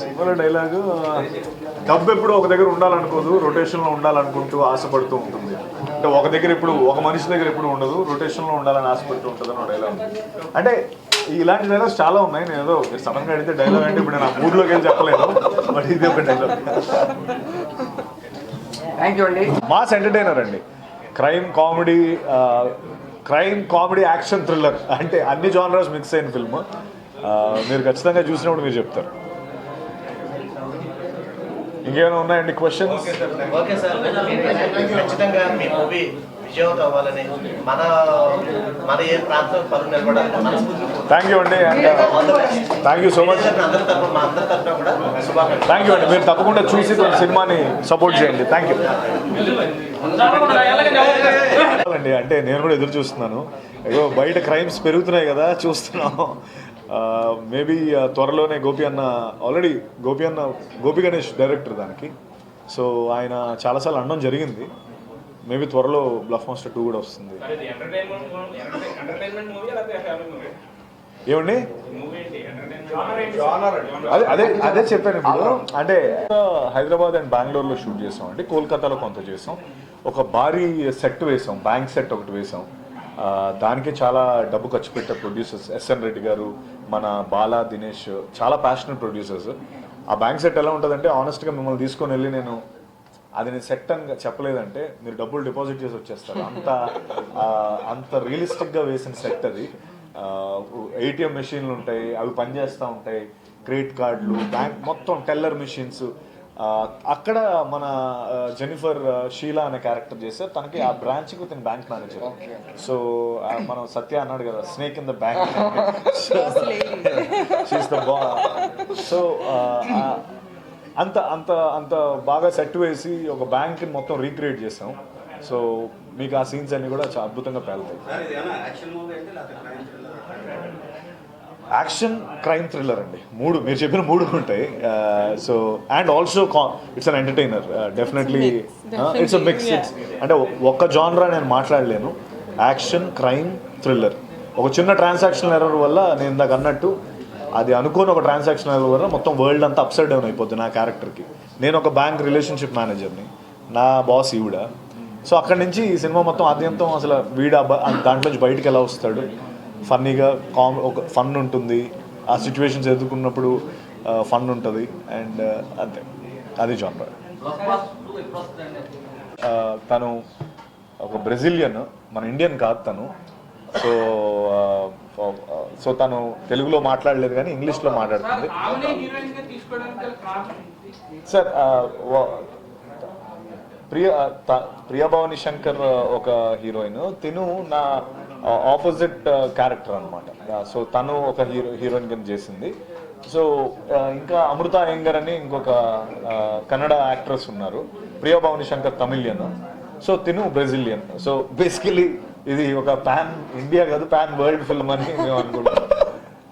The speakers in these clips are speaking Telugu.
సినిమాలో డైలాగు డబ్బు ఎప్పుడు ఒక దగ్గర ఉండాలనుకోదు రొటేషన్లో ఉండాలనుకుంటూ ఆశపడుతూ ఉంటుంది. అంటే ఒక దగ్గర ఇప్పుడు ఒక మనిషి దగ్గర ఎప్పుడు ఉండదు రొటేషన్లో ఉండాలని ఆశపడుతూ ఉంటుంది అని డైలాగ్. అంటే ఇలాంటి డైలాగ్స్ చాలా ఉన్నాయి. నేను ఏదో సడన్గా అడిగితే డైలాగ్ అంటే ఇప్పుడు నేను ఆ మూడ్లోకి వెళ్ళి చెప్పలేను బట్ ఇది ఒక డైలాగ్. థ్యాంక్ యూ అండి. మాస్ ఎంటర్టైనర్ అండి. Crime comedy crime comedy action thriller అంటే అన్ని జానర్స్ మిక్స్ అయిన ఫిల్మ్. మీరు ఖచ్చితంగా చూసినప్పుడు మీరు చెప్తారు. ఇంకేమైనా ఉన్నాయండి ఓకే సార్ ఖచ్చితంగా మీ మూవీ విజయవంతం అవ్వాలని మన మన ఏ ప్రాంతం నిలబడాలని థ్యాంక్ యూ అండి థ్యాంక్ యూ సో మచ్ అందరి తరఫున మా అందరి తరఫున కూడా శుభాకాంక్షలు. థ్యాంక్ యూ అండి. మీరు తప్పకుండా చూసి సినిమాని సపోర్ట్ చేయండి. థ్యాంక్ యూ అండి అంటే నేను కూడా ఎదురు చూస్తున్నాను. ఏదో బయట క్రైమ్స్ పెరుగుతున్నాయి కదా చూస్తున్నాం మేబీ త్వరలోనే గోపి అన్న ఆల్రెడీ గోపి అన్న గోపి గణేష్ డైరెక్టర్ దానికి. సో ఆయన చాలాసార్లు అనడం జరిగింది. మేబీ త్వరలో బ్లఫ్ మాస్టర్ టూ కూడా వస్తుంది. ఏమండి? మూవీ ఏంటి? ఎంటర్టైన్మెంట్ అదే అదే అదే చెప్పాను ఇప్పుడు. అంటే హైదరాబాద్ అండ్ బెంగళూరులో షూట్ చేసాం అంటే కోల్కతాలో కొంత చేసాం. ఒక భారీ సెట్ వేసాం. బ్యాంక్ సెట్ ఒకటి వేసాం. ఆ, దానికి చాలా డబ్బు ఖర్చు పెట్టే ప్రొడ్యూసర్స్ ఎస్ఎన్ రెడ్డి గారు మన బాలా దినేష్ చాలా ప్యాషనెట్ ప్రొడ్యూసర్స్ ఆ బ్యాంక్ సెట్ ఎలా ఉంటుందంటే ఆనెస్ట్గా మిమ్మల్ని తీసుకొని వెళ్ళి నేను అది నేను సెట్ అని చెప్పలేదంటే మీరు డబ్బులు డిపాజిట్ చేసి వచ్చేస్తారు. అంత అంత రియలిస్టిక్గా వేసిన సెట్ అది. ఏటీఎం మెషిన్లు ఉంటాయి అవి పనిచేస్తూ ఉంటాయి. క్రెడిట్ కార్డులు బ్యాంక్ మొత్తం టెల్లర్ మెషిన్స్ అక్కడ మన జెనిఫర్ షీలా అనే క్యారెక్టర్ చేశారు తనకి ఆ బ్రాంచ్కి విత్ బ్యాంక్ మేనేజర్ సో ఆ, మనం సత్య అన్నాడు కదా snake in the bank she's the బా సో అంత అంత అంత బాగా సెట్ వేసి ఒక బ్యాంక్ మొత్తం రీక్రియేట్ చేసాం. సో మీకు ఆ సీన్స్ అన్ని కూడా చాలా అద్భుతంగా పేలుతాయి. యాక్షన్ క్రైమ్ థ్రిల్లర్ అండి. మూడు మీరు చెప్పిన మూడు ఉంటాయి. So and also it's an entertainer. Definitely it's mix it's అంటే ఒక్క జానరా నేను మాట్లాడలేను. Action crime thriller. ఒక చిన్న ట్రాన్సాక్షన్ ఎర్రర్ వల్ల నేను ఇందాక అన్నట్టు అది అనుకోని ఒక ట్రాన్సాక్షన్ ఎర్రర్ వల్ల మొత్తం వరల్డ్ అంతా అప్సైడ్ డౌన్ అయిపోద్ది నా క్యారెక్టర్కి. నేను ఒక బ్యాంక్ రిలేషన్షిప్ మేనేజర్ని. నా బాస్ ఈవిడ. సో అక్కడి నుంచి ఈ సినిమా మొత్తం ఆద్యంతం అసలు వీడ దాంట్లో నుంచి బయటికి ఎలా వస్తాడు? ఫన్నీగా కామ్ ఒక ఫన్ ఉంటుంది. ఆ సిచ్యువేషన్స్ ఎదుర్కొన్నప్పుడు ఫన్ ఉంటుంది. అండ్ అంతే. అది జానర్ తను ఒక బ్రెజిలియన్ మన ఇండియన్ కాదు తను. సో సో తను తెలుగులో మాట్లాడలేదు కానీ ఇంగ్లీష్లో మాట్లాడుతుంది. సార్ ప్రియ ఆ, త- ప్రియభవాని శంకర్ ఒక హీరోయిన్. తిను నా ఆపోజిట్ క్యారెక్టర్ అనమాట సో తను ఒక హీరో హీరోయిన్ కింద చేసింది. సో ఆ, ఇంకా అమృత అయ్యంగర్ అని ఇంకొక ఆ, కన్నడ యాక్ట్రెస్ ఉన్నారు. ప్రియభవాని శంకర్ తమిళియన్ సో తిను బ్రెజిలియన్ సో బేసికలీ ఇది ఒక పాన్ ఇండియా కాదు పాన్ వరల్డ్ ఫిల్మ్ అని మేము అనుకుంటాం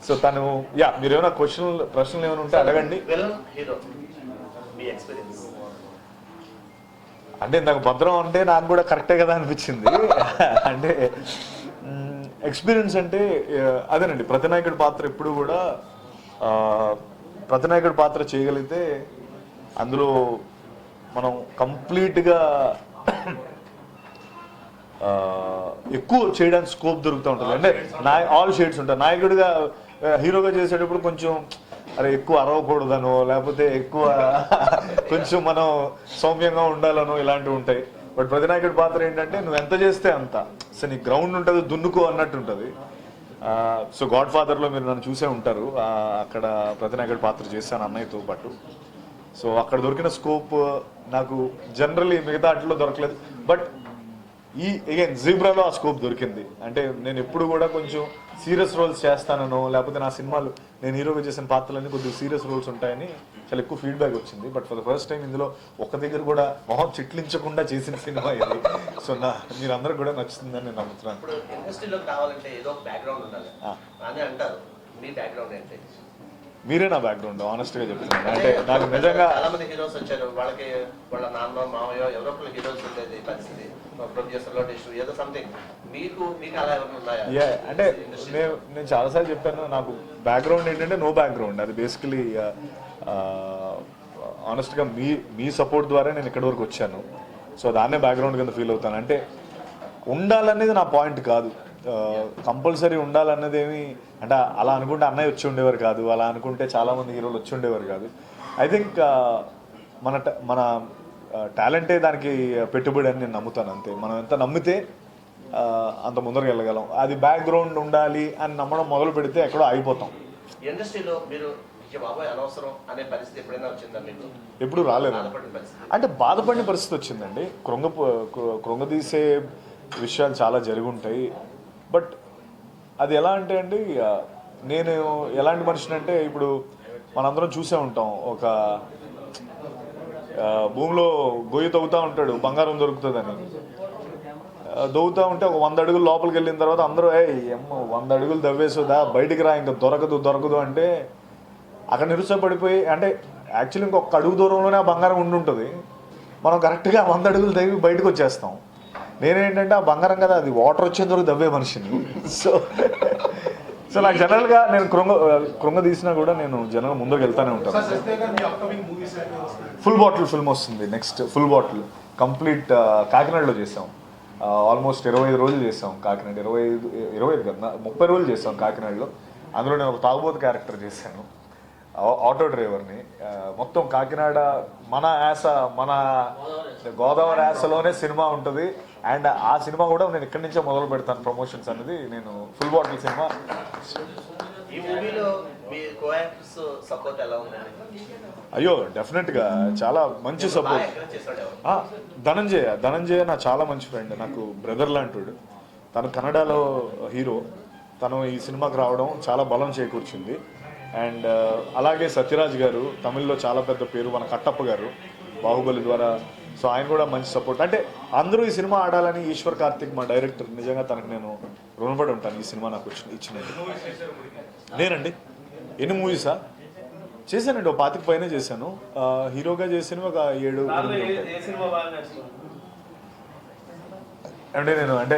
సో తను యా మీరు ఏమైనా క్వశ్చన్ ప్రశ్నలు ఏమైనా ఉంటే అడగండి. అంటే నాకు భద్రం అంటే నాకు కూడా కరెక్టే కదా అనిపించింది. అంటే ఎక్స్పీరియన్స్ అంటే అదేనండి. ప్రతినాయకుడి పాత్ర ఎప్పుడు కూడా ప్రతినాయకుడి పాత్ర చేయగలిగితే అందులో మనం కంప్లీట్గా ఎక్కువ చేయడానికి స్కోప్ దొరుకుతూ ఉంటుంది. అంటే నా ఆల్ షేడ్స్ ఉంటాయి. నాయకుడిగా హీరోగా చేసేటప్పుడు కొంచెం అరే ఎక్కువ అరవకూడదనో లేకపోతే ఎక్కువ కొంచెం మనం సౌమ్యంగా ఉండాలనో ఇలాంటివి ఉంటాయి. బట్ ప్రతినాయకుడి పాత్ర ఏంటంటే నువ్వు ఎంత చేస్తే అంత. సో నీ గ్రౌండ్ ఉంటుంది దున్నుకో అన్నట్టు ఉంటుంది. సో గాడ్ ఫాదర్లో మీరు నన్ను చూసే ఉంటారు. అక్కడ ప్రతినాయకుడి పాత్ర చేశాను అన్నయ్యతో పాటు. సో అక్కడ దొరికిన స్కోప్ నాకు జనరల్లీ మిగతా వాటిలో దొరకలేదు. బట్ ఈ అగైన్ జీబ్రాలో ఆ స్కోప్ దొరికింది. అంటే నేను ఎప్పుడు కూడా కొంచెం సీరియస్ రోల్స్ చేస్తానో లేకపోతే నా సినిమాలు నేను హీరోగా చేసిన పాత్రలన్నీ కొద్దిగా సీరియస్ రోల్స్ ఉంటాయని చాలా ఎక్కువ ఫీడ్బ్యాక్ వచ్చింది. But for the first time ఇందులో ఒక దగ్గర కూడా మొహం చిట్లించకుండా చేసిన సినిమా ఇది. సో నా మీరందరూ కూడా నచ్చుతుందని నేను నమ్ముతున్నాను. ఇప్పుడు ఇండస్ట్రీలోకి రావాలంటే ఏదో బ్యాక్గ్రౌండ్ ఉండాలి. అంటారు. మీ బ్యాక్గ్రౌండ్ మీరే నా బ్యాక్గ్రౌండ్ ఆనెస్ట్గా చెప్తున్నాను. అంటే నాకు నిజంగా చాలా మంది హీరోస్ వచ్చారు. వాళ్ళకి వాళ్ళ నాన్న మామయ్య ఎవరో హీరోస్ ఉండేది పరిస్థితి. ఏదో సంథింగ్ మీకు మీకు అలా ఏమైనా ఉన్నాయా? యా అంటే నేను నేను చాలాసార్లు చెప్పాను నాకు బ్యాక్గ్రౌండ్ ఏంటంటే నో బ్యాక్గ్రౌండ్ అది బేసికలీ ఆనెస్ట్గా మీ మీ సపోర్ట్ ద్వారా నేను ఇక్కడి వరకు వచ్చాను. సో దాన్నే బ్యాక్గ్రౌండ్ కింద ఫీల్ అవుతాను. అంటే ఉండాలనేది నా పాయింట్ కాదు. కంపల్సరీ ఉండాలన్నది ఏమి అంటే అలా అనుకుంటే అన్నయ్య వచ్చి ఉండేవారు కాదు అలా అనుకుంటే చాలామంది హీరోలు వచ్చి ఉండేవారు కాదు. ఐ థింక్ మన ta- మన టాలెంటే దానికి పెట్టుబడి అని నేను నమ్ముతాను అంతే. మనం ఎంత నమ్మితే ఆ, అంత ముందరకు వెళ్ళగలం. అది బ్యాక్గ్రౌండ్ ఉండాలి అని నమ్మడం మొదలు పెడితే ఎక్కడో అయిపోతాం ఇండస్ట్రీలో మీరు ఎప్పుడు రాలేదు అంటే బాధపడిన పరిస్థితి వచ్చిందండి. కృంగ కృంగదీసే విషయాలు చాలా జరుగుంటాయి బట్ అది ఎలా అంటే అండి నేను ఎలాంటి మనిషిని అంటే ఇప్పుడు మనందరం చూసే ఉంటాం. ఒక భూమిలో గొయ్యి తవ్వుతూ ఉంటాడు బంగారం దొరుకుతుందని. దవ్వుతూ ఉంటే ఒక వంద అడుగులు లోపలికి వెళ్ళిన తర్వాత అందరూ ఏ ఎమ్మ వంద అడుగులు దవ్వేసుదా బయటికి రా ఇంకా దొరకదు దొరకదు అంటే అక్కడ నిరుత్సాహపడిపోయి అంటే యాక్చువల్లీ ఇంకొక అడుగు దూరంలోనే ఆ బంగారం ఉండి ఉంటుంది. మనం కరెక్ట్గా వంద అడుగులు దవ్వి బయటకు వచ్చేస్తాం. నేనేంటంటే ఆ బంగారం కదా అది వాటర్ వచ్చేంత వరకు దవ్వే మనిషిని. సో సో నాకు జనరల్గా నేను కృంగ కృంగ తీసినా కూడా నేను జనరల్ ముందుకు వెళ్తానే ఉంటాను. ఫుల్ బాటిల్ ఫిల్మ్ వస్తుంది నెక్స్ట్ ఫుల్ బాటిల్ కంప్లీట్ కాకినాడలో చేసాం ఆల్మోస్ట్ ఇరవై ఐదు రోజులు చేసాం కాకినాడ. ఇరవై ఐదు ఇరవై ఐదు కదా ముప్పై రోజులు చేసాం కాకినాడలో. అందులో నేను ఒక తాగుబోతు క్యారెక్టర్ చేశాను. ఆటో డ్రైవర్ని ఆ, మొత్తం కాకినాడ మన యాస మన గోదావరి యాసలోనే సినిమా ఉంటుంది. అండ్ ఆ సినిమా కూడా నేను ఇక్కడి నుంచే మొదలు పెడతాను ప్రమోషన్స్ అనేది. నేను ఫుల్ బాటిల్ సినిమా. అయ్యో డెఫినెట్గా చాలా మంచి సపోర్ట్ ధనంజయ. ధనంజయ నా చాలా మంచి ఫ్రెండ్ నాకు బ్రదర్ లాంటివాడు తను కన్నడలో హీరో తను ఈ సినిమాకి రావడం చాలా బలం చేకూర్చింది. అండ్ అలాగే సత్యరాజ్ గారు తమిళ్ళో చాలా పెద్ద పేరు మన కట్టప్ప గారు బాహుబలి ద్వారా సో ఆయన కూడా మంచి సపోర్ట్ అంటే అందరూ ఈ సినిమా ఆడాలని ఈశ్వర్ కార్తిక్ మా డైరెక్టర్ నిజంగా తనకు నేను రుణపడి ఉంటాను ఈ సినిమా నాకు వచ్చిన ఇచ్చినందుకు. నేనండి. ఎన్ని మూవీసా చేశానండి ఒక పాతిక పైన చేశాను. హీరోగా చేసిన ఒక ఏడు. అంటే నేను అంటే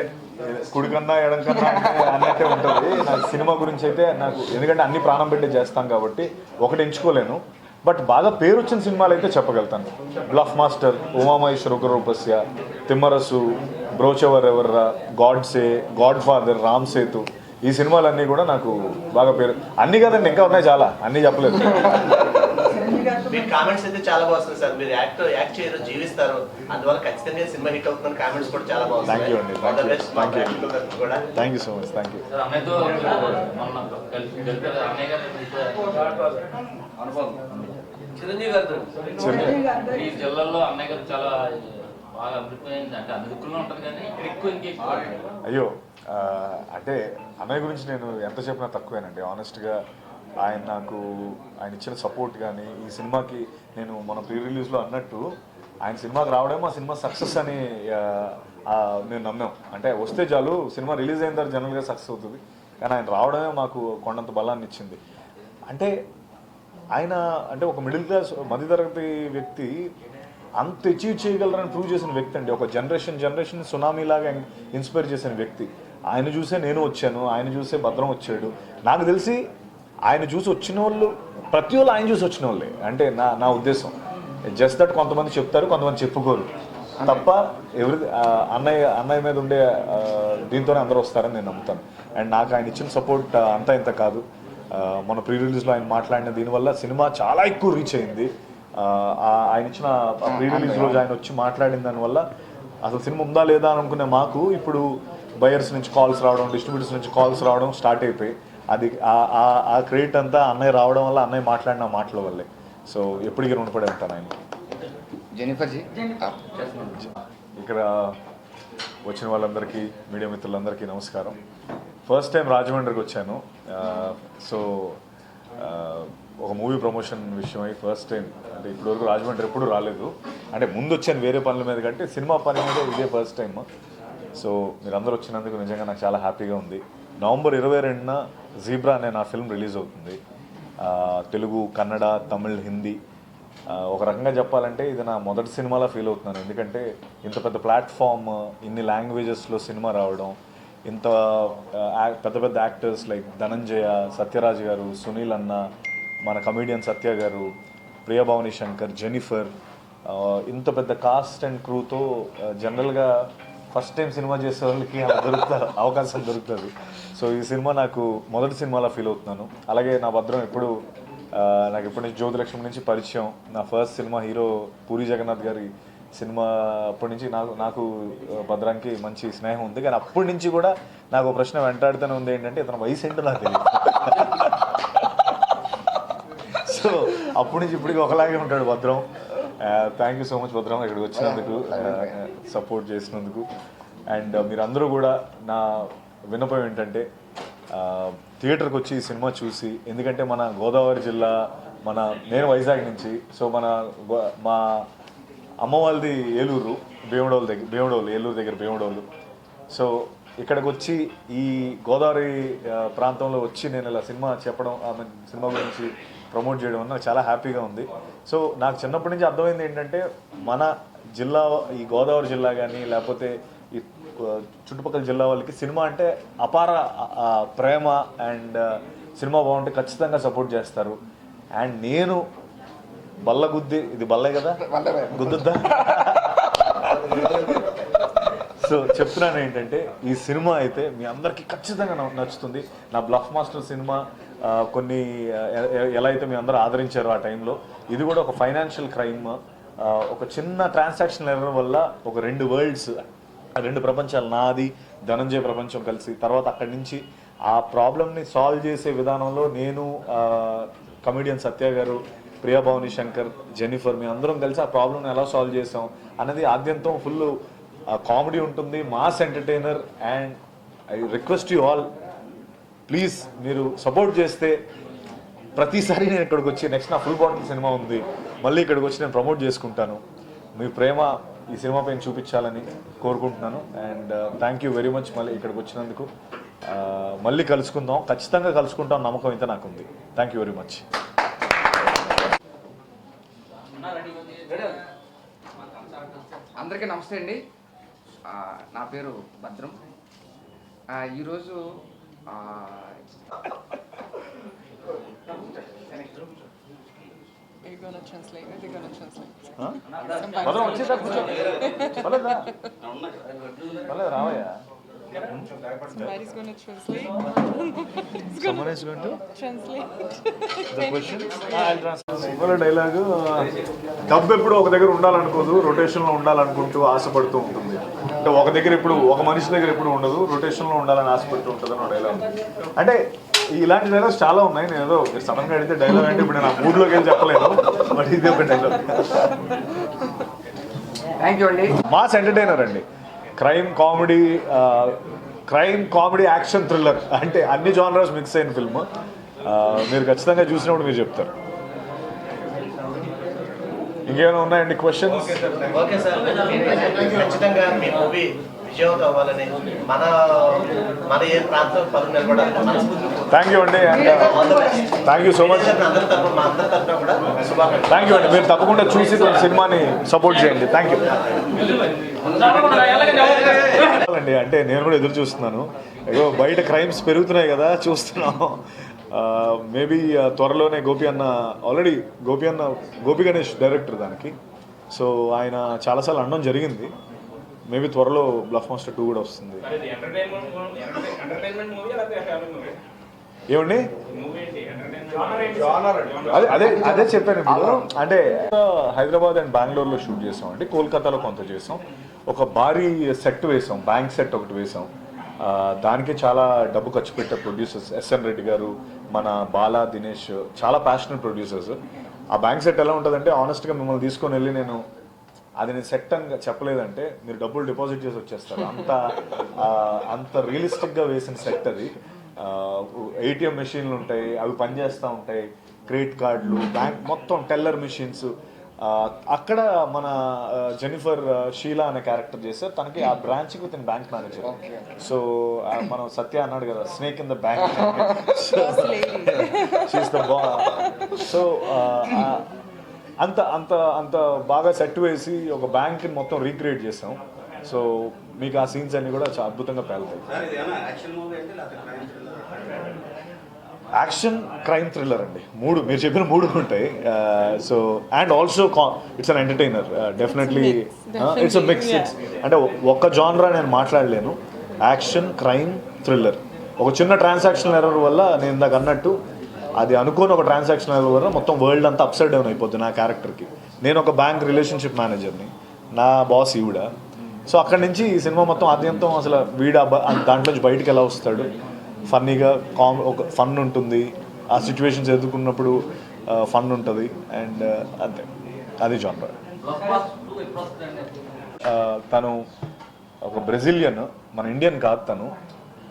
కుడి కన్నా ఎడం కన్నా అంటే అన్నట్టే ఉంటుంది. నాకు సినిమా గురించి అయితే నాకు ఎందుకంటే అన్ని ప్రాణం పెట్టి చేస్తాం కాబట్టి ఒకటి ఎంచుకోలేను. బట్ బాగా పేరు వచ్చిన సినిమాలు అయితే చెప్పగలుగుతాను. Bluff Master Umamaheswara Ugraroopasya Thimmarusu Brochevaru Evarura Godse God Father Ram Setu ఈ సినిమాలన్నీ కూడా నాకు బాగా పేరు అన్నీ కదండి ఇంకా ఉన్నాయి చాలా. అన్నీ చెప్పలేదు. మీ కామెంట్స్ అయితే చాలా బాగుంది సార్. మీరు యాక్టర్ యాక్ట్ చేయరు జీవిస్తారు. అందువల్ల ఖచ్చితంగా సినిమా హిట్ అవుతుందని కామెంట్స్ కూడా చాలా. బాగుంది. కూడా. Thank you so much thank you Chiranjeevi garu. ఈ జిల్లాలో అన్నయ్య గారు చాలా బాగా అభిప్రాయం అంటే అన్ని దిక్కుల్లో ఉంటుంది కానీ ఇక్కడ ఎక్కువ ఇంకెక్కువ అయ్యో అంటే అన్నయ్య గురించి నేను ఎంత చెప్పినా తక్కువేనండి. ఆనెస్ట్గా ఆయన నాకు ఆయన ఇచ్చిన సపోర్ట్ కానీ ఈ సినిమాకి నేను మన ప్రీ రిలీజ్లో అన్నట్టు ఆయన సినిమాకి రావడం ఆ సినిమా సక్సెస్ అని నేను మేము నమ్మాం. అంటే వస్తే చాలు సినిమా రిలీజ్ అయిన తర్వాత జనరల్గా సక్సెస్ అవుతుంది. కానీ ఆయన రావడమే మాకు కొండంత బలాన్ని ఇచ్చింది. అంటే ఆయన అంటే ఒక మిడిల్ క్లాస్ మధ్యతరగతి వ్యక్తి అంత అచీవ్ చేయగలరని ప్రూవ్ చేసిన వ్యక్తి అండి. ఒక జనరేషన్ జనరేషన్ సునామీ లాగా ఇన్స్పైర్ చేసిన వ్యక్తి. ఆయన చూసే నేను వచ్చాను ఆయన చూసే భద్రం వచ్చాడు. నాకు తెలిసి ఆయన చూసి వచ్చిన వాళ్ళు ప్రతి వాళ్ళు ఆయన చూసి వచ్చిన వాళ్ళే అంటే నా నా ఉద్దేశం. జస్ట్ దట్ కొంతమంది చెప్తారు కొంతమంది చెప్పుకోరు. తప్ప ఎవరి అన్నయ్య అన్నయ్య మీద ఉండే దీంతోనే అందరూ వస్తారని నేను నమ్ముతాను. అండ్ నాకు ఆయన ఇచ్చిన సపోర్ట్ అంతా ఇంత కాదు. మన ప్రీ రిలీజ్లో ఆయన మాట్లాడిన దీనివల్ల సినిమా చాలా ఎక్కువ రీచ్ అయింది. ఆయన ఇచ్చిన ప్రీ రిలీజ్ రోజు ఆయన వచ్చి మాట్లాడిన దానివల్ల అసలు సినిమా ఉందా లేదా అనుకునే మాకు ఇప్పుడు బయర్స్ నుంచి కాల్స్ రావడం డిస్ట్రిబ్యూటర్స్ నుంచి కాల్స్ రావడం స్టార్ట్ అయిపోయి అది ఆ క్రెడిట్ అంతా అన్నయ్య రావడం వల్ల అన్నయ్య మాట్లాడిన మాటల వల్లే. సో ఎప్పటికీ రుణపడి ఉంటాను ఆయన ఇక్కడ వచ్చిన వాళ్ళందరికీ మీడియా మిత్రులందరికీ నమస్కారం. ఫస్ట్ టైం రాజమండ్రికి వచ్చాను. సో ఒక మూవీ ప్రమోషన్ విషయమై ఫస్ట్ టైం అంటే ఇప్పటివరకు రాజమండ్రి ఎప్పుడు రాలేదు. అంటే ముందు వచ్చాను వేరే పనుల మీద కంటే సినిమా పని మీద ఇదే ఫస్ట్ టైం సో మీరందరూ వచ్చినందుకు నిజంగా నాకు చాలా హ్యాపీగా ఉంది. నవంబర్ ఇరవై రెండున జీబ్రా అనే నా ఫిల్మ్ రిలీజ్ అవుతుంది. తెలుగు కన్నడ తమిళ్ హిందీ. ఒక రకంగా చెప్పాలంటే ఇది నా మొదటి సినిమాలా ఫీల్ అవుతున్నాను. ఎందుకంటే ఇంత పెద్ద ప్లాట్ఫామ్ ఇన్ని లాంగ్వేజెస్లో సినిమా రావడం ఇంత పెద్ద పెద్ద యాక్టర్స్ లైక్ ధనంజయ సత్యరాజ్ గారు సునీల్ అన్న మన కమీడియన్ సత్య గారు ప్రియభావని శంకర్ జెనిఫర్ ఇంత పెద్ద కాస్ట్ అండ్ క్రూతో జనరల్గా ఫస్ట్ టైం సినిమా చేసే వాళ్ళకి అలా దొరుకుతారు అవకాశం దొరుకుతుంది. సో ఈ సినిమా నాకు మొదటి సినిమాలా ఫీల్ అవుతున్నాను. అలాగే నా భద్రం ఎప్పుడు నాకు ఎప్పటి నుంచి జ్యోతిలక్ష్మి నుంచి పరిచయం నా first cinema hero Puri Jagannadh గారి సినిమా అప్పటి నుంచి నాకు నాకు భద్రానికి మంచి స్నేహం ఉంది. కానీ అప్పటి నుంచి కూడా నాకు ఒక ప్రశ్న వెంటాడుతూనే ఉంది ఏంటంటే ఇతను వయసు ఏంటో నాకు తెలియదు సో అప్పటి నుంచి ఇప్పటికి ఒకలాగే ఉంటాడు భద్రం. థ్యాంక్ యూ సో మచ్ భద్రం ఇక్కడికి వచ్చినందుకు సపోర్ట్ చేసినందుకు. అండ్ మీరందరూ కూడా నా విన్నపం ఏంటంటే థియేటర్కి వచ్చి ఈ సినిమా చూసి ఎందుకంటే మన గోదావరి జిల్లా మన నేను వైజాగ్ నుంచి సో మన మా అమ్మ వాళ్ళది ఏలూరు భీమడోలు దగ్గర భీమడోలు ఏలూరు దగ్గర భీమడోలు. సో ఇక్కడికి వచ్చి ఈ గోదావరి ప్రాంతంలో వచ్చి నేను ఇలా సినిమా చెప్పడం ఆమె సినిమా గురించి ప్రమోట్ చేయడం అన్న చాలా హ్యాపీగా ఉంది. సో నాకు చిన్నప్పటి నుంచి అర్థమైంది ఏంటంటే మన జిల్లా ఈ గోదావరి జిల్లా కానీ లేకపోతే చుట్టుపక్కల జిల్లా వాళ్ళకి సినిమా అంటే అపార ప్రేమ అండ్ సినిమా బాగుంటే ఖచ్చితంగా సపోర్ట్ చేస్తారు. అండ్ నేను బల్ల గుద్ది ఇది బల్లే కదా? గుద్దుద్దా? సో చెప్తున్నాను ఏంటంటే ఈ సినిమా అయితే మీ అందరికీ ఖచ్చితంగా నచ్చుతుంది. నా బ్లఫ్ మాస్టర్ సినిమా కొన్ని ఎలా అయితే మీ అందరూ ఆదరించారో ఆ టైంలో ఇది కూడా ఒక ఫైనాన్షియల్ క్రైమ్ ఒక చిన్న ట్రాన్సాక్షన్ ఎర్రర్ వల్ల ఒక రెండు వరల్డ్స్ రెండు ప్రపంచాలు నాది ధనంజయ ప్రపంచం కలిసి. తర్వాత అక్కడి నుంచి ఆ ప్రాబ్లమ్ని సాల్వ్ చేసే విధానంలో నేను కమిడియన్ సత్య గారు ప్రియా భవాని శంకర్ జెనిఫర్ మీ అందరం కలిసి ఆ ప్రాబ్లమ్ని ఎలా సాల్వ్ చేసాం అన్నది ఆద్యంతం ఫుల్ కామెడీ ఉంటుంది mass entertainer and I request you all please మీరు సపోర్ట్ చేస్తే ప్రతిసారి నేను ఇక్కడికి వచ్చి నెక్స్ట్ నా ఫుల్ బాటిల్ సినిమా ఉంది మళ్ళీ ఇక్కడికి వచ్చి నేను ప్రమోట్ చేసుకుంటాను. మీ ప్రేమ ఈ సినిమా పైన చూపించాలని కోరుకుంటున్నాను. And thank you very much మళ్ళీ ఇక్కడికి వచ్చినందుకు. Uh, మళ్ళీ కలుసుకుందాం. ఖచ్చితంగా కలుసుకుంటాం నమ్మకం అయితే నాకు ఉంది థ్యాంక్ యూ వెరీ మచ్ అందరికీ నమస్తే అండి. నా పేరు భద్రం. ఈరోజు భద్రం వచ్చేసా కూర్చో. పర్లేదా? పర్లేదు రావయ్యా? Somebody's gonna translate. Someone is going to Translate. the question. ఇవాళ డైలాగు డబ్బు ఎప్పుడు ఒక దగ్గర ఉండాలనుకోదు రొటేషన్లో ఉండాలనుకుంటూ ఆశపడుతూ ఉంటుంది. అంటే ఒక దగ్గర ఇప్పుడు ఒక మనిషి దగ్గర ఎప్పుడు ఉండదు రొటేషన్లో ఉండాలని ఆశపడుతూ ఉంటుంది అని డైలాగ్ అంటే ఇలాంటి డైలాగ్స్ చాలా ఉన్నాయి నేను ఏదో సడన్గా అడిగితే డైలాగ్ అంటే ఇప్పుడు నేను ఆ మూడ్లోకి వెళ్ళి చెప్పలేను బట్ ఇది ఒక డైలాగ్ థ్యాంక్ యూ అండి మాస్ ఎంటర్టైనర్ అండి crime comedy crime comedy action thriller అంటే అన్ని జానర్స్ మిక్స్ అయిన ఫిల్మ్ మీరు ఖచ్చితంగా చూసినప్పుడు మీరు చెప్తారు ఇంకేమైనా ఉన్నాయండి క్వశ్చన్స్ విజయవంతం అవ్వాలని మన మన ఏ ప్రాంతం పరుగు నిలబడాలని థ్యాంక్ యూ అండి థ్యాంక్ యూ సో మచ్ అందరి తరఫున మా అందరి తరఫున కూడా శుభాకాంక్షలు. థ్యాంక్ యూ అండి. మీరు తప్పకుండా చూసి సినిమాని సపోర్ట్ చేయండి. థ్యాంక్ యూ అండి అంటే నేను కూడా ఎదురు చూస్తున్నాను. అయ్యో బయట క్రైమ్స్ పెరుగుతున్నాయి కదా చూస్తున్నాం. మేబీ త్వరలోనే గోపి అన్న ఆల్రెడీ గోపి అన్న గోపి గణేష్ డైరెక్టర్ దానికి. సో ఆయన చాలాసార్లు అనడం జరిగింది. మేబీ త్వరలో బ్లఫ్ మాస్టర్ టూ కూడా వస్తుంది. ఏమండి? మూవీ ఏంటి? ఎంటర్టైన్మెంట్ అదే అదే అదే చెప్పాను ఇప్పుడు అంటే హైదరాబాద్ అండ్ బెంగళూరులో షూట్ చేసాం అంటే కోల్కతాలో కొంత చేసాం. ఒక భారీ సెట్ వేసాం. బ్యాంక్ సెట్ ఒకటి వేసాం. ఆ, దానికి చాలా డబ్బు ఖర్చు పెట్టే ప్రొడ్యూసర్స్ ఎస్ఎన్ రెడ్డి గారు మన బాలా దినేష్ చాలా ప్యాషనెట్ ప్రొడ్యూసర్స్ ఆ బ్యాంక్ సెట్ ఎలా ఉంటుందంటే ఆనెస్ట్గా మిమ్మల్ని తీసుకొని వెళ్ళి నేను అది నేను సెట్ అని చెప్పలేదంటే మీరు డబ్బులు డిపాజిట్ చేసి వచ్చేస్తారు. అంత ఆ, అంత రియలిస్టిక్గా వేసిన సెట్ అది. ఏటీఎం మెషిన్లు ఉంటాయి అవి పనిచేస్తూ ఉంటాయి. క్రెడిట్ కార్డులు బ్యాంక్ మొత్తం టెల్లర్ మెషిన్స్ అక్కడ మన జెనిఫర్ షీలా అనే క్యారెక్టర్ చేశారు తనకి ఆ బ్రాంచ్కి విత్ బ్యాంక్ మేనేజర్ సో మనం సత్య అన్నాడు కదా snake in the bank so అంత అంత అంత బాగా సెట్ వేసి ఒక బ్యాంక్ మొత్తం రీక్రియేట్ చేసాం. సో మీకు ఆ సీన్స్ అన్ని కూడా చాలా అద్భుతంగా పేలుతాయి. యాక్షన్ క్రైమ్ థ్రిల్లర్ అండి. మూడు మీరు చెప్పిన మూడు ఉంటాయి. So and also it's an entertainer definitely. It's mix అంటే ఒక్క జాన్రా నేను మాట్లాడలేను. యాక్షన్ క్రైమ్ థ్రిల్లర్ ఒక చిన్న ట్రాన్సాక్షన్ ఎర్రర్ వల్ల నేను ఇందాక అన్నట్టు అది అనుకోని ఒక ట్రాన్సాక్షన్ వల్ల మొత్తం వరల్డ్ అంతా అప్సైడ్ డౌన్ అయిపోతుంది నా క్యారెక్టర్కి నేను ఒక బ్యాంక్ రిలేషన్షిప్ మేనేజర్ని నా. బాస్ ఈవిడ. సో అక్కడి నుంచి ఈ సినిమా మొత్తం ఆద్యంతం అసలు వీడ దాంట్లోంచి బయటకు ఎలా వస్తాడు? ఫన్నీగా కామ్ ఒక ఫన్ ఉంటుంది. ఆ సిచ్యువేషన్స్ ఎదుర్కొన్నప్పుడు ఫన్ ఉంటుంది. అండ్ అంతే. అది జానర్ తను ఒక బ్రెజిలియన్ మన ఇండియన్ కాదు తను.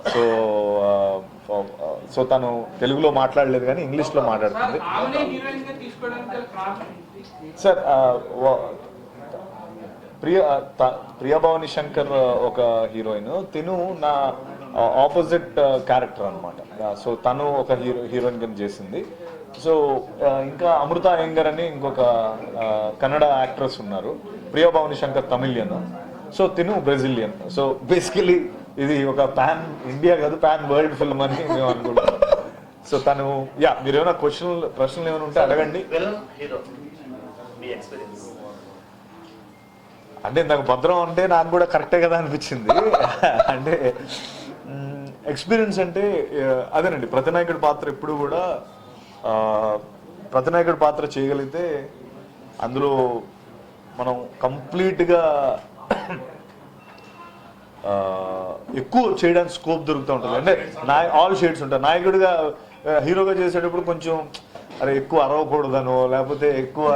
సో సో తను తెలుగులో మాట్లాడలేదు కానీ ఇంగ్లీష్లో మాట్లాడుతుంది? సార్ వ- ప్రియ త- ప్రియభవాని శంకర్ ఒక హీరోయిన్. తిను నా ఆపోజిట్ క్యారెక్టర్ అనమాట సో తను ఒక హీరో హీరోయిన్ కింద చేసింది. సో ఇంకా అమృత అయ్యంగర్ అని ఇంకొక కన్నడ యాక్ట్రెస్ ఉన్నారు. ప్రియభవాని శంకర్ తమిళియన్. సో తిను బ్రెజిలియన్. సో బేసికలీ ఇది ఒక పాన్ ఇండియా కాదు పాన్ వరల్డ్ ఫిల్మ్ అని మేము అనుకుంటాం సో తను యా మీరు ఏమైనా క్వశ్చన్ ప్రశ్నలు ఏమైనా ఉంటే అడగండి. అంటే నాకు భద్రం అంటే నాకు కూడా కరెక్టే కదా అనిపించింది. అంటే ఎక్స్పీరియన్స్ అంటే అదేనండి ప్రతినాయకుడి పాత్ర ఎప్పుడు కూడా ప్రతినాయకుడి పాత్ర చేయగలిగితే అందులో మనం కంప్లీట్గా ఎక్కువ చేయడానికి స్కోప్ దొరుకుతూ ఉంటుంది. అంటే నా ఆల్ షేడ్స్ ఉంటాయి. నాయకుడిగా హీరోగా చేసేటప్పుడు కొంచెం అరే ఎక్కువ అరవకూడదనో లేకపోతే ఎక్కువ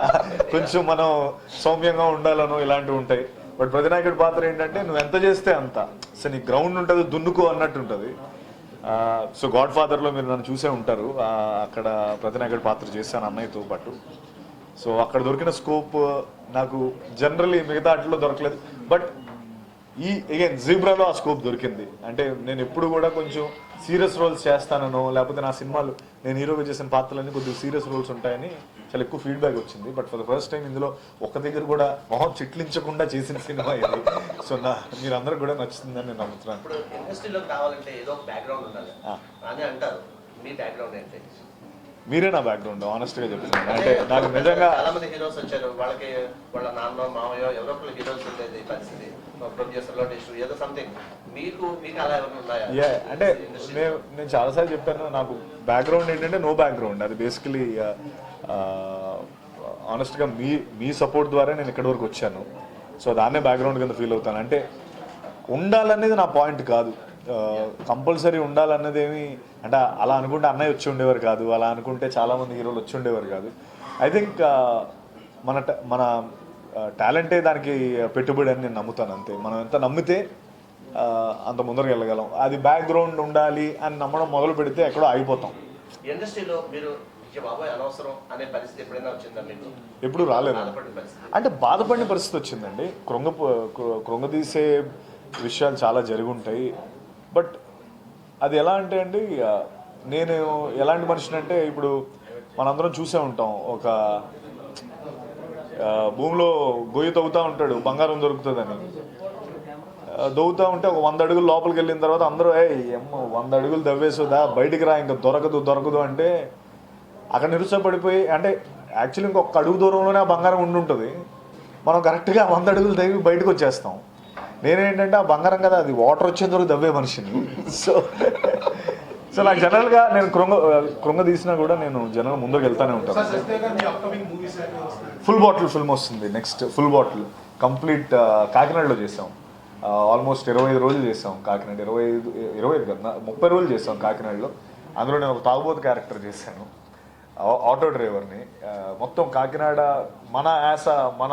కొంచెం మనం సౌమ్యంగా ఉండాలనో ఇలాంటివి ఉంటాయి. బట్ ప్రతినాయకుడి పాత్ర ఏంటంటే నువ్వు ఎంత చేస్తే అంత. సో నీ గ్రౌండ్ ఉంటుంది దున్నుకో అన్నట్టు ఉంటుంది. సో గాడ్ ఫాదర్లో మీరు నన్ను చూసే ఉంటారు. అక్కడ ప్రతినాయకుడి పాత్ర చేశాను అన్నయ్యతో పాటు. సో అక్కడ దొరికిన స్కోప్ నాకు జనరల్లీ మిగతా వాటిలో దొరకలేదు. బట్ ఈ అగైన్ జీబ్రాలో ఆ స్కోప్ దొరికింది. అంటే నేను ఎప్పుడు కూడా కొంచెం సీరియస్ రోల్స్ చేస్తానో లేకపోతే నా సినిమాలు నేను హీరోగా చేసిన పాత్రలన్నీ కొద్దిగా సీరియస్ రోల్స్ ఉంటాయని చాలా ఎక్కువ ఫీడ్బ్యాక్ వచ్చింది. But for the first time ఇందులో ఒక దగ్గర కూడా మొహం చిట్లించకుండా చేసిన సినిమా ఇది. సో నా మీరందరూ కూడా నచ్చుతుందని నేను నమ్ముతున్నాను. ఇప్పుడు ఇండస్ట్రీలోకి రావాలంటే ఏదో బ్యాక్గ్రౌండ్ ఉండాలి. అని అంటారు. మీ బ్యాక్గ్రౌండ్ ఏంటి? మీరే నా బ్యాక్గ్రౌండ్ ఆనెస్ట్గా చెప్తున్నాను. అంటే నాకు నిజంగా చాలా మంది హీరోస్ వచ్చారు. వాళ్ళకి వాళ్ళ నాన్న మామయ్య ఎవరో హీరోస్ ఉండేది పరిస్థితి. ప్రొడ్యూసర్లో డిస్ట్రీ ఏదో సంథింగ్ మీకు మీకు అలా ఎవరైనా ఉన్నాయా? యా అంటే నేను నేను చాలాసార్లు చెప్పాను నాకు బ్యాక్గ్రౌండ్ ఏంటంటే నో బ్యాక్గ్రౌండ్ అది బేసికలీ ఆనెస్ట్గా మీ మీ సపోర్ట్ ద్వారా నేను ఇక్కడి వరకు వచ్చాను. సో దాన్నే బ్యాక్గ్రౌండ్ కింద ఫీల్ అవుతాను. అంటే ఉండాలనేది నా పాయింట్ కాదు. కంపల్సరీ ఉండాలన్నది ఏమి అంటే అలా అనుకుంటే అన్నయ్య వచ్చి ఉండేవారు కాదు అలా అనుకుంటే చాలామంది హీరోలు వచ్చి ఉండేవారు కాదు. ఐ థింక్ మన మన టాలెంటే దానికి పెట్టుబడి అని నేను నమ్ముతాను అంతే. మనం ఎంత నమ్మితే అంత ముందరకు వెళ్ళగలం. అది బ్యాక్గ్రౌండ్ ఉండాలి అని నమ్మడం మొదలు పెడితే ఎక్కడో ఆగిపోతాం. ఇండస్ట్రీలో మీరు "ఇక బాబోయ్ అనవసరం అనే పరిస్థితి ఎప్పుడైనా వచ్చిందా మీకు? ఎప్పుడు రాలేదు. అంటే బాధపడిన పరిస్థితి వచ్చిందండి. కృంగ కృంగదీసే విషయాలు చాలా జరుగుంటాయి బట్ అది ఎలా అంటే అండి నేను ఎలాంటి మనిషిని అంటే ఇప్పుడు మనందరం చూసే ఉంటాం. ఒక భూమిలో గొయ్యి తవ్వుతూ ఉంటాడు బంగారం దొరుకుతుందని. దవ్వుతూ ఉంటే ఒక వంద అడుగులు లోపలికి వెళ్ళిన తర్వాత అందరూ ఏ ఎమ్మ వంద అడుగులు దవ్వేసుదా? బయటికి రా ఇంకా దొరకదు దొరకదు అంటే అక్కడ నిరుత్సాహపడిపోయి అంటే యాక్చువల్లీ ఇంకొక అడుగు దూరంలోనే ఆ బంగారం ఉండి ఉంటుంది. మనం కరెక్ట్గా వంద అడుగులు దవ్వి బయటకు వచ్చేస్తాం. నేనేంటంటే ఆ బంగారం కదా అది వాటర్ వచ్చేంత వరకు దవ్వే మనిషిని. సో సో నాకు జనరల్గా నేను కృంగ కృంగ తీసినా కూడా నేను జనరల్ ముందుకు వెళ్తానే ఉంటాను. ఫుల్ బాటిల్ ఫిల్మ్ వస్తుంది నెక్స్ట్ ఫుల్ బాటిల్ కంప్లీట్ కాకినాడలో చేసాం. ఆల్మోస్ట్ ఇరవై ఐదు రోజులు చేసాం కాకినాడ. ఇరవై ఐదు ఇరవై ఐదు కదా ముప్పై రోజులు చేసాం కాకినాడలో. అందులో నేను ఒక తాగుబోతు క్యారెక్టర్ చేశాను. ఆటో డ్రైవర్ని మొత్తం కాకినాడ మన యాస మన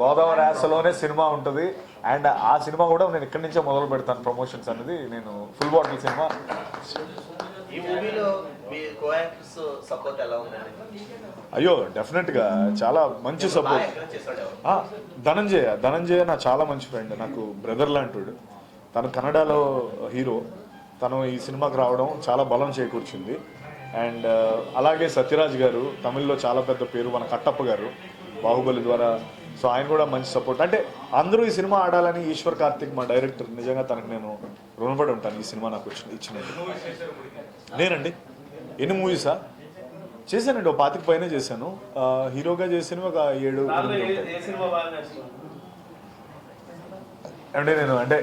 గోదావరి యాసలోనే సినిమా ఉంటుంది. అండ్ ఆ సినిమా కూడా నేను ఇక్కడి నుంచే మొదలు పెడతాను ప్రమోషన్స్ అనేది నేను ఫుల్ బాటిల్ సినిమా. అయ్యో డెఫినెట్గా చాలా మంచి సపోర్ట్ ధనంజయ. ధనంజయ నా చాలా మంచి ఫ్రెండ్ నాకు బ్రదర్ లాంటివాడు తను కన్నడలో హీరో తను ఈ సినిమాకి రావడం చాలా బలం చేకూర్చింది. అండ్ అలాగే సత్యరాజ్ గారు తమిళ్ళో చాలా పెద్ద పేరు మన కట్టప్ప గారు. బాహుబలి ద్వారా సో ఆయన కూడా మంచి సపోర్ట్ అంటే అందరూ ఈ సినిమా ఆడాలని ఈశ్వర్ కార్తిక్ మా డైరెక్టర్ నిజంగా తనకు నేను రుణపడి ఉంటాను ఈ సినిమా నాకు వచ్చిన ఇచ్చినందుకు. నేనండి. ఎన్ని మూవీసా చేశానండి ఒక పాతిక పైన చేశాను. హీరోగా చేసినవి ఒక ఏడు అంటే నేను అంటే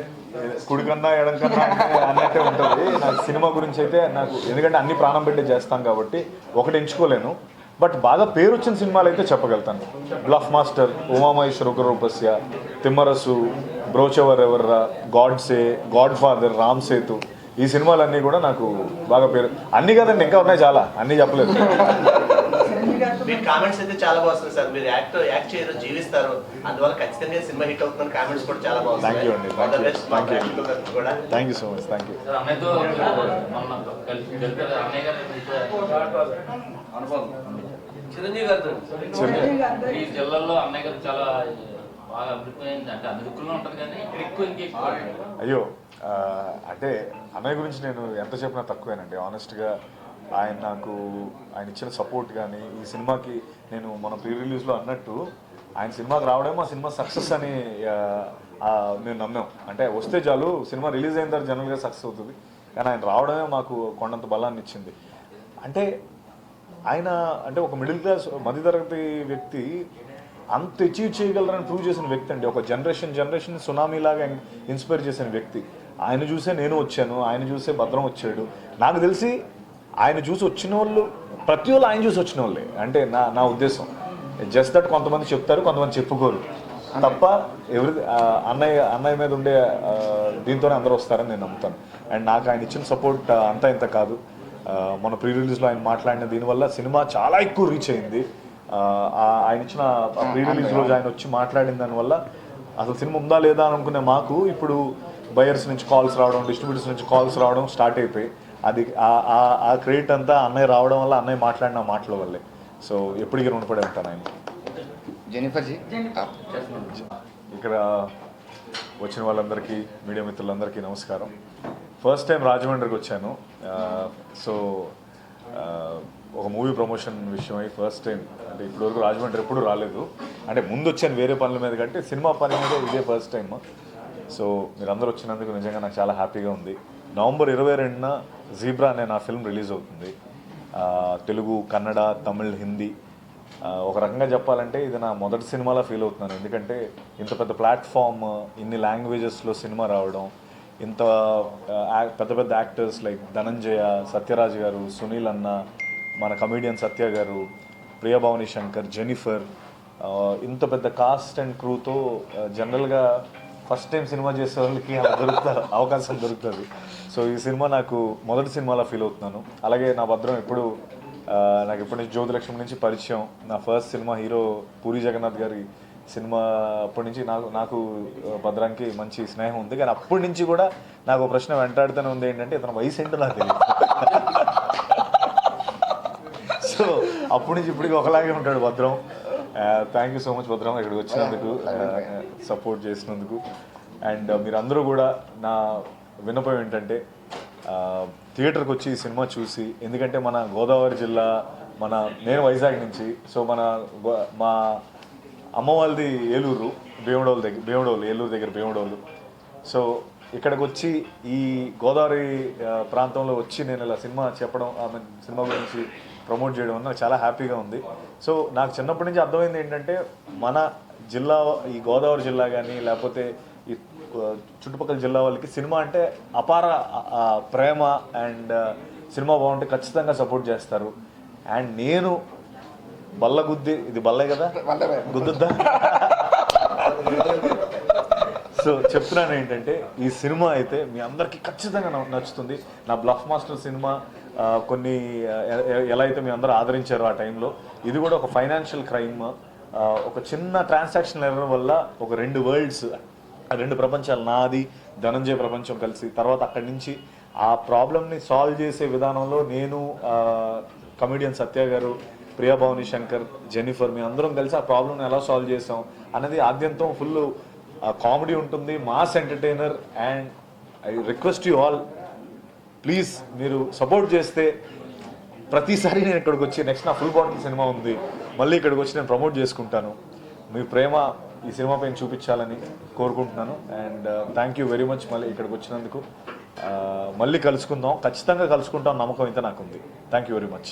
కుడికన్నా ఎడంకన్నా అన్నట్టే ఉంటుంది. నాకు సినిమా గురించి అయితే నాకు ఎందుకంటే అన్ని ప్రాణం పెట్టి చేస్తాం కాబట్టి ఒకటి ఎంచుకోలేను. బట్ బాగా పేరు వచ్చిన సినిమాలు అయితే చెప్పగలుగుతాను bluff master Umamaheswara Roopasya Thimmarusu Brochevarevarura Godse godfather Ram Setu ఈ సినిమాలన్నీ కూడా నాకు బాగా పేరు అన్ని కదండి ఇంకా ఉన్నాయి చాలా అన్నీ చెప్పలేదు మీ కామెంట్స్ అయితే చాలా బాగుంది సార్ మీరు యాక్ట్ యాక్ట్ చేయరు జీవిస్తారు అందువల్ల ఖచ్చితంగా సినిమా హిట్ అవుతుందని కామెంట్స్ కూడా చాలా బాగుంది Thank you అండి. Thank you so much thank you అనుభవం చిరంజీవి గారితో జిల్లాలో అన్నయ్య గారు చాలా బాగా అభిప్రాయం అంటే అన్ని దిక్కుల్లో ఉంటది కానీ ఎక్కువ అయ్యో అంటే అన్నయ్య గురించి నేను ఎంత చెప్పినా తక్కువేనండి. ఆనెస్ట్గా ఆయన నాకు ఆయన ఇచ్చిన సపోర్ట్ కానీ ఈ సినిమాకి నేను మన ప్రీ రిలీజ్లో అన్నట్టు ఆయన సినిమాకి రావడం మా సినిమా సక్సెస్ అని మేము నమ్మాం. అంటే వస్తే చాలు సినిమా రిలీజ్ అయిన తర్వాత జనరల్గా సక్సెస్ అవుతుంది. కానీ ఆయన రావడమే మాకు కొండంత బలాన్ని ఇచ్చింది అంటే ఆయన అంటే ఒక మిడిల్ క్లాస్ మధ్యతరగతి వ్యక్తి అంత అచీవ్ చేయగలరని ప్రూవ్ చేసిన వ్యక్తి అండి. ఒక జనరేషన్ జనరేషన్ సునామీ లాగా ఇన్స్పైర్ చేసిన వ్యక్తి. ఆయన చూసే నేను వచ్చాను ఆయన చూసే భద్రం వచ్చాడు. నాకు తెలిసి ఆయన చూసి వచ్చిన వాళ్ళు ప్రతి వాళ్ళు ఆయన చూసి వచ్చిన వాళ్ళే. అంటే నా నా ఉద్దేశం. జస్ట్ దట్ కొంతమంది చెప్తారు కొంతమంది చెప్పుకోరు. తప్ప ఎవరి అన్నయ్య అన్నయ్య మీద ఉండే దీంతోనే అందరూ వస్తారని నేను నమ్ముతాను. అండ్ నాకు ఆయన ఇచ్చిన సపోర్ట్ అంతా ఇంత కాదు. మన ప్రీ రిలీజ్లో ఆయన మాట్లాడిన దీనివల్ల సినిమా చాలా ఎక్కువ రీచ్ అయింది. ఆయన ఇచ్చిన ప్రీ రిలీజ్ రోజు ఆయన వచ్చి మాట్లాడిన దానివల్ల అసలు సినిమా ఉందా లేదా అని అనుకునే మాకు ఇప్పుడు బయర్స్ నుంచి కాల్స్ రావడం డిస్ట్రిబ్యూటర్స్ నుంచి కాల్స్ రావడం స్టార్ట్ అయిపోయి అది ఆ- ఆ- ఆ క్రెడిట్ అంతా అన్నయ్య రావడం వల్ల అన్నయ్య మాట్లాడిన మాటల వల్లే. సో ఎప్పటికీ రుణపడి ఉంటాను ఆయన. జెనిఫర్ జీ? ఇక్కడ వచ్చిన వాళ్ళందరికీ మీడియా మిత్రులందరికీ నమస్కారం. ఫస్ట్ టైం రాజమండ్రికి వచ్చాను. సో ఒక మూవీ ప్రమోషన్ విషయమై ఫస్ట్ టైం అంటే ఇప్పటివరకు రాజమండ్రి ఎప్పుడు రాలేదు. అంటే ముందు వచ్చాను వేరే పనుల మీద కంటే సినిమా పని మీద ఇదే ఫస్ట్ టైం సో మీరందరూ వచ్చినందుకు నిజంగా నాకు చాలా హ్యాపీగా ఉంది. నవంబర్ ఇరవై రెండున జీబ్రా అనే నా ఫిల్మ్ రిలీజ్ అవుతుంది. తెలుగు కన్నడ తమిళ్ హిందీ ఒక రకంగా చెప్పాలంటే ఇది నా మొదటి సినిమాలా ఫీల్ అవుతున్నాను. ఎందుకంటే ఇంత పెద్ద ప్లాట్ఫామ్ ఇన్ని లాంగ్వేజెస్లో సినిమా రావడం ఇంత పెద్ద పెద్ద యాక్టర్స్ లైక్ ధనంజయ సత్యరాజ్ గారు సునీల్ అన్న మన కమీడియన్ సత్య గారు ప్రియభావని శంకర్ జెనిఫర్ ఇంత పెద్ద కాస్ట్ అండ్ క్రూతో జనరల్గా ఫస్ట్ టైం సినిమా చేసే వాళ్ళకి దొరుకుతారు దొరుకుతా అవకాశం దొరుకుతుంది. సో ఈ సినిమా నాకు మొదటి సినిమాలా ఫీల్ అవుతున్నాను. అలాగే నా భద్రం ఎప్పుడు నాకు ఎప్పటి నుంచి జ్యోతిలక్ష్మి నుంచి పరిచయం నా first cinema hero Puri Jagannadh గారి సినిమా అప్పటి నుంచి నాకు నాకు భద్రానికి మంచి స్నేహం ఉంది. కానీ అప్పటి నుంచి కూడా నాకు ఒక ప్రశ్న వెంటాడుతూనే ఉంది. ఏంటంటే ఇతను వయసు ఏంటో నాకు తెలియదు సో అప్పటి నుంచి ఇప్పటికి ఒకలాగే ఉంటాడు భద్రం. థ్యాంక్ యూ సో మచ్ భద్రం ఇక్కడికి వచ్చినందుకు సపోర్ట్ చేసినందుకు. అండ్ మీరందరూ కూడా నా విన్నపం ఏంటంటే థియేటర్కి వచ్చి ఈ సినిమా చూసి ఎందుకంటే మన గోదావరి జిల్లా మన నేను వైజాగ్ నుంచి సో మన మా అమ్మ వాళ్ళది ఏలూరు భీమడోలు దగ్గర భీమడోలు ఏలూరు దగ్గర భీమడోలు. సో ఇక్కడికి వచ్చి ఈ గోదావరి ప్రాంతంలో వచ్చి నేను ఇలా సినిమా చెప్పడం ఐ మీన్ సినిమా గురించి ప్రమోట్ చేయడం వల్ల నాకు చాలా హ్యాపీగా ఉంది. సో నాకు చిన్నప్పటి నుంచి అర్థమైంది ఏంటంటే మన జిల్లా ఈ గోదావరి జిల్లా కానీ లేకపోతే ఈ చుట్టుపక్కల జిల్లా వాళ్ళకి సినిమా అంటే అపార ప్రేమ అండ్ సినిమా బాగుంటే ఖచ్చితంగా సపోర్ట్ చేస్తారు. అండ్ నేను బల్ల గుద్ది ఇది బల్లే కదా? గుద్దుద్దా? సో చెప్తున్నాను ఏంటంటే ఈ సినిమా అయితే మీ అందరికీ ఖచ్చితంగా నచ్చుతుంది. నా బ్లఫ్ మాస్టర్ సినిమా కొన్ని ఎలా అయితే మీ అందరూ ఆదరించారో ఆ టైంలో ఇది కూడా ఒక ఫైనాన్షియల్ క్రైమ్ ఒక చిన్న ట్రాన్సాక్షన్ ఎర్రర్ వల్ల ఒక రెండు వరల్డ్స్ రెండు ప్రపంచాలు నాది ధనంజయ ప్రపంచం కలిసి తర్వాత అక్కడి నుంచి ఆ ప్రాబ్లమ్ని సాల్వ్ చేసే విధానంలో నేను కమిడియన్ సత్య గారు ప్రియాభావని శంకర్ జెనిఫర్ మీ అందరం కలిసి ఆ ప్రాబ్లమ్ని ఎలా సాల్వ్ చేసాం అనేది ఆద్యంతం ఫుల్ కామెడీ ఉంటుంది. Mass entertainer and I request you all please మీరు సపోర్ట్ చేస్తే ప్రతిసారి నేను ఇక్కడికి వచ్చి నెక్స్ట్ నా ఫుల్ బాటిల్ సినిమా ఉంది. మళ్ళీ ఇక్కడికి వచ్చి నేను ప్రమోట్ చేసుకుంటాను. మీ ప్రేమ ఈ సినిమా పైన చూపించాలని కోరుకుంటున్నాను. And thank you very much మళ్ళీ ఇక్కడికి వచ్చినందుకు. Uh, మళ్ళీ కలుసుకుందాం. ఖచ్చితంగా కలుసుకుంటాం నమ్మకం అయితే నాకు ఉంది థ్యాంక్ యూ వెరీ మచ్